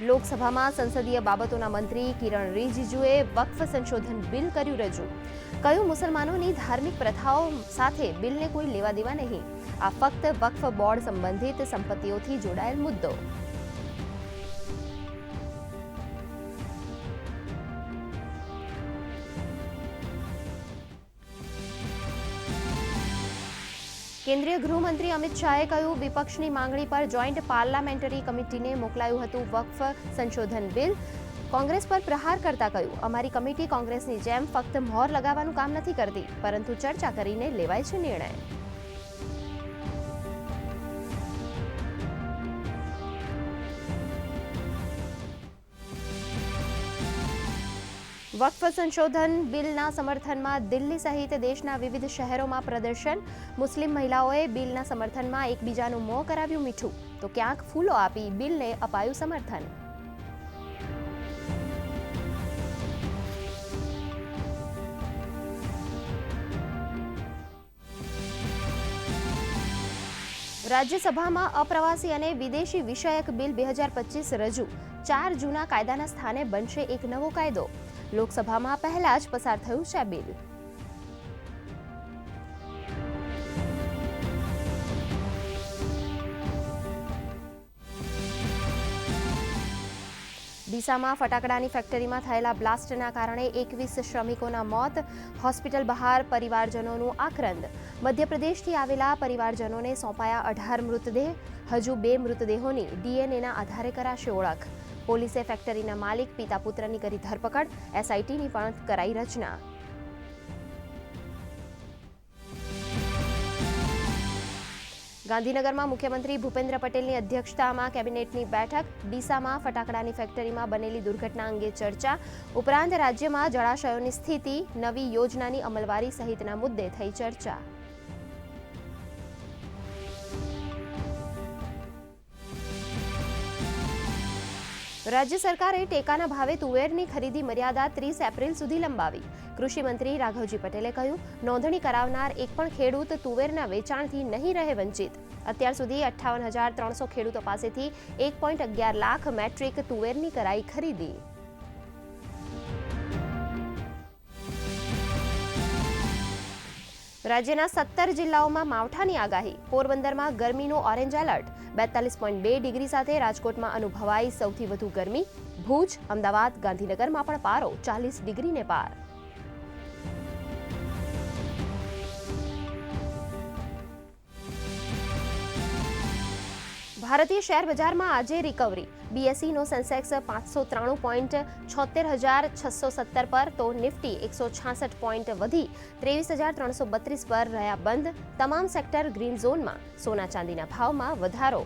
લોકસભામાં સંસદીય બાબતોના મંત્રી કિરણ રિજિજુએ વક્ફ સંશોધન બિલ કર્યું રજૂ. કહ્યું, મુસલમાનોની ધાર્મિક પ્રથાઓ સાથે બિલને કોઈ લેવા દેવા નહીં. આ ફક્ત વક્ફ બોર્ડ સંબંધિત સંપત્તિઓથી જોડાયેલ મુદ્દો. કેન્દ્રીય ગૃહમંત્રી અમિત શાહે કહ્યું, વિપક્ષની માંગણી પર જોઈન્ટ પાર્લામેન્ટરી કમિટીને મોકલાયું હતું વકફ સંશોધન બિલ. કોંગ્રેસ પર પ્રહાર કરતા કહ્યું, અમારી કમિટી કોંગ્રેસની જેમ ફક્ત મોહર લગાવવાનું કામ નથી કરતી, પરંતુ ચર્ચા કરીને લેવાય છે નિર્ણય. વક્ફ સંશોધન બિલના સમર્થનમાં દિલ્હી સહિત દેશના વિવિધ શહેરોમાં પ્રદર્શન. મુસ્લિમ મહિલાઓએ બિલના સમર્થનમાં એકબીજાનું મોં કરાવ્યું મીઠું. તો ક્યાંક ફૂલો આપી બિલને અપાયું સમર્થન. રાજ્યસભામાં અપ્રવાસી અને વિદેશી વિષયક બિલ બે હજાર પચીસ રજૂ. ચાર જૂના કાયદાના સ્થાને બનશે એક નવો કાયદો. લોકસભામાં પહેલા જ પસાર થયું છે બિલ. ડીસામાં ફટાકડાની ફેક્ટરીમાં થયેલા બ્લાસ્ટના કારણે એકવીસ શ્રમિકોના મોત, હોસ્પિટલ બહાર પરિવારજનોનું આક્રંદ. મધ્યપ્રદેશથી આવેલા પરિવારજનોને સોંપાયા અઢાર મૃતદેહ, હજુ બે મૃતદેહોની ડીએનએના આધારે કરાશે ઓળખ. પોલીસે ફેક્ટરીના માલિક, પિતા પુત્રની કરી ધરપકડ, એસઆઈટીની પણ કરાઈ રચના. ગાંધીનગરમાં મુખ્યમંત્રી ભૂપેન્દ્ર પટેલની અધ્યક્ષતામાં કેબિનેટની બેઠક. ડીસામાં ફટાકડાની ફેક્ટરીમાં બનેલી દુર્ઘટના અંગે ચર્ચા. ઉપરાંત રાજ્યમાં જળાશયોની સ્થિતિ, નવી યોજનાની અમલવારી સહિતના મુદ્દે થઈ ચર્ચા. રાજ્ય સરકારે ટેકાના ભાવે તુવેરની ખરીદી મર્યાદા ત્રીસ એપ્રિલ સુધી લંબાવી. કૃષિ મંત્રી રાઘવજી પટેલે કહ્યું, નોંધણી કરાવનાર એક પણ ખેડૂત તુવેરના વેચાણથી નહીં રહે વંચિત. અત્યાર સુધી અઠ્ઠાવન હજાર ત્રણસો ખેડૂતો પાસેથી એક પોઈન્ટ અગિયાર લાખ મેટ્રિક તુવેરની કરાઈ ખરીદી. રાજ્યના સત્તર જિલ્લાઓમાં માવઠાની આગાહી. પોરબંદરમાં ગરમીનું ઓરેન્જ એલર્ટ. બેતાલીસ પોઈન્ટ બે ડિગ્રી સાથે રાજકોટમાં અનુભવાઈ સૌથી વધુ ગરમી. ભુજ, અમદાવાદ, ગાંધીનગરમાં પણ પારો ચાલીસ ડિગ્રીને પાર. ભારતીય શેર બજારમાં આજે રિકવરી બીએસઈનો સેન્સેક્સ પાંચસો ત્રાણું પોઈન્ટ છોતેર હજાર છસો સત્તર પર, તો નિફ્ટી એકસો છાસઠ પોઈન્ટ વધી. ત્રેવીસ હજાર ત્રણસો બત્રીસ પર રહ્યા બંધ. તમામ સેક્ટર ગ્રીન ઝોનમાં સોના ચાંદીના ભાવમાં વધારો.